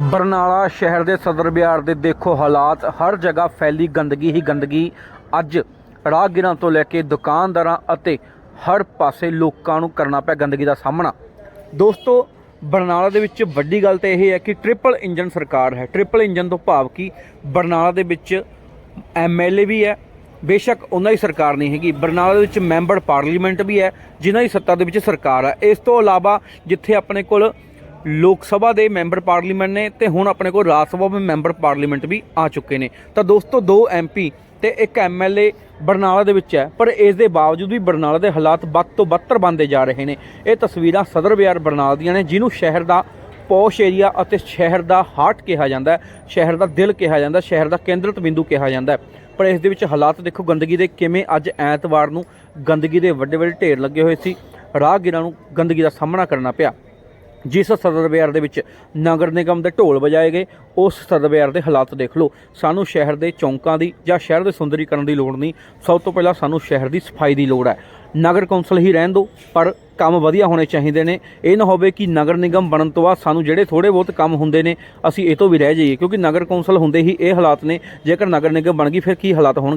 ਬਰਨਾਲਾ ਸ਼ਹਿਰ ਦੇ ਸਦਰ ਬਾਜ਼ਾਰ ਦੇ ਦੇਖੋ ਹਾਲਾਤ, ਹਰ ਜਗ੍ਹਾ ਫੈਲੀ ਗੰਦਗੀ ਹੀ ਗੰਦਗੀ। ਅੱਜ ਰਾਹਗੀਰਾਂ ਤੋਂ ਲੈ ਕੇ ਦੁਕਾਨਦਾਰਾਂ ਅਤੇ ਹਰ ਪਾਸੇ ਲੋਕਾਂ ਨੂੰ ਕਰਨਾ ਪਿਆ ਗੰਦਗੀ ਦਾ ਸਾਹਮਣਾ। ਦੋਸਤੋ, ਬਰਨਾਲਾ ਦੇ ਵਿੱਚ ਵੱਡੀ ਗੱਲ ਤਾਂ ਇਹ ਹੈ ਕਿ ਟ੍ਰਿਪਲ ਇੰਜਨ ਸਰਕਾਰ ਹੈ। ਟ੍ਰਿਪਲ ਇੰਜਨ ਤੋਂ ਭਾਵ ਕਿ ਬਰਨਾਲਾ ਦੇ ਵਿੱਚ ਐਮਐਲਏ ਵੀ ਹੈ। ਬੇਸ਼ੱਕ ਉਹਨਾਂ ਦੀ ਸਰਕਾਰ ਨਹੀਂ ਹੈਗੀ। ਬਰਨਾਲਾ ਦੇ ਵਿੱਚ ਮੈਂਬਰ ਪਾਰਲੀਮੈਂਟ ਵੀ ਹੈ, ਜਿਨ੍ਹਾਂ ਦੀ ਸੱਤਾ ਦੇ ਵਿੱਚ ਸਰਕਾਰ ਹੈ। ਇਸ ਤੋਂ ਇਲਾਵਾ ਜਿੱਥੇ ਆਪਣੇ ਕੋਲ ਲੋਕ ਸਭਾ ਦੇ ਮੈਂਬਰ ਪਾਰਲੀਮੈਂਟ ਨੇ ਤੇ ਹੁਣ ਆਪਣੇ ਕੋਲ ਰਾਜ ਸਭਾ ਦੇ ਮੈਂਬਰ ਪਾਰਲੀਮੈਂਟ ਵੀ ਆ ਚੁੱਕੇ ਨੇ। ਤਾਂ ਦੋਸਤੋ, ਦੋ ਐਮਪੀ ਤੇ ਇੱਕ ਐਮਐਲਏ ਬਰਨਾਲਾ ਦੇ ਵਿੱਚ ਹੈ, ਪਰ ਇਸ ਦੇ ਬਾਵਜੂਦ ਵੀ ਬਰਨਾਲਾ ਦੇ ਹਾਲਾਤ ਵੱਧ ਤੋਂ ਬੱਤਰ ਬਣਦੇ ਜਾ ਰਹੇ ਨੇ। ਇਹ ਤਸਵੀਰਾਂ ਸਦਰ ਬਾਜ਼ਾਰ ਬਰਨਾਲਾ ਦੀਆਂ ਨੇ, ਜਿਹਨੂੰ ਸ਼ਹਿਰ ਦਾ ਪੌਸ਼ ਏਰੀਆ ਅਤੇ ਸ਼ਹਿਰ ਦਾ ਹਾਰਟ ਕਿਹਾ ਜਾਂਦਾ ਹੈ। ਸ਼ਹਿਰ ਦਾ ਦਿਲ ਕਿਹਾ ਜਾਂਦਾ ਸ਼ਹਿਰ ਦਾ ਕੇਂਦਰਿਤ ਬਿੰਦੂ ਕਿਹਾ ਜਾਂਦਾ ਹੈ। ਪਰ ਇਸ ਦੇ ਵਿੱਚ ਹਾਲਾਤ ਦੇਖੋ, ਗੰਦਗੀ ਦੇ ਕਿਵੇਂ ਅੱਜ ਐਤਵਾਰ ਨੂੰ ਗੰਦਗੀ ਦੇ ਵੱਡੇ ਵੱਡੇ ਢੇਰ ਲੱਗੇ ਹੋਏ ਸੀ। ਰਾਹਗੀਰਾਂ ਨੂੰ ਗੰਦਗੀ ਦਾ ਸਾਹਮਣਾ ਕਰਨਾ ਪਿਆ। ਜਿਸ ਸਦਰ ਬਿਆਰ ਦੇ ਵਿੱਚ ਨਗਰ ਨਿਗਮ ਦੇ ਢੋਲ ਵਜਾਏ ਗਏ, ਉਸ ਸਦਰ ਬਿਆਰ ਦੇ ਹਾਲਾਤ ਦੇਖ ਲਓ। ਸਾਨੂੰ ਸ਼ਹਿਰ ਦੇ ਚੌਂਕਾਂ ਦੀ ਜਾਂ ਸ਼ਹਿਰ ਦੇ ਸੁੰਦਰੀਕਰਨ ਦੀ ਲੋੜ ਨਹੀਂ। ਸਭ ਤੋਂ ਪਹਿਲਾਂ ਸਾਨੂੰ ਸ਼ਹਿਰ ਦੀ ਸਫ਼ਾਈ ਦੀ ਲੋੜ ਹੈ। ਨਗਰ ਕੌਂਸਲ ਹੀ ਰਹਿਣ ਦਿਓ, ਪਰ ਕੰਮ ਵਧੀਆ ਹੋਣੇ ਚਾਹੀਦੇ ਨੇ। ਇਹ ਨਾ ਹੋਵੇ ਕਿ ਨਗਰ ਨਿਗਮ ਬਣਨ ਤੋਂ ਬਾਅਦ ਸਾਨੂੰ ਜਿਹੜੇ ਥੋੜੇ ਬਹੁਤ ਕੰਮ ਹੁੰਦੇ ਨੇ, ਅਸੀਂ ਇਹ ਤੋਂ ਵੀ ਰਹਿ ਜਾਈਏ, ਕਿਉਂਕਿ ਨਗਰ ਕੌਂਸਲ ਹੁੰਦੇ ਹੀ ਇਹ ਹਾਲਾਤ ਨੇ। ਜੇਕਰ ਨਗਰ ਨਿਗਮ ਬਣ ਗਈ, ਫਿਰ ਕੀ ਹਾਲਾਤ ਹੋਣਗੇ?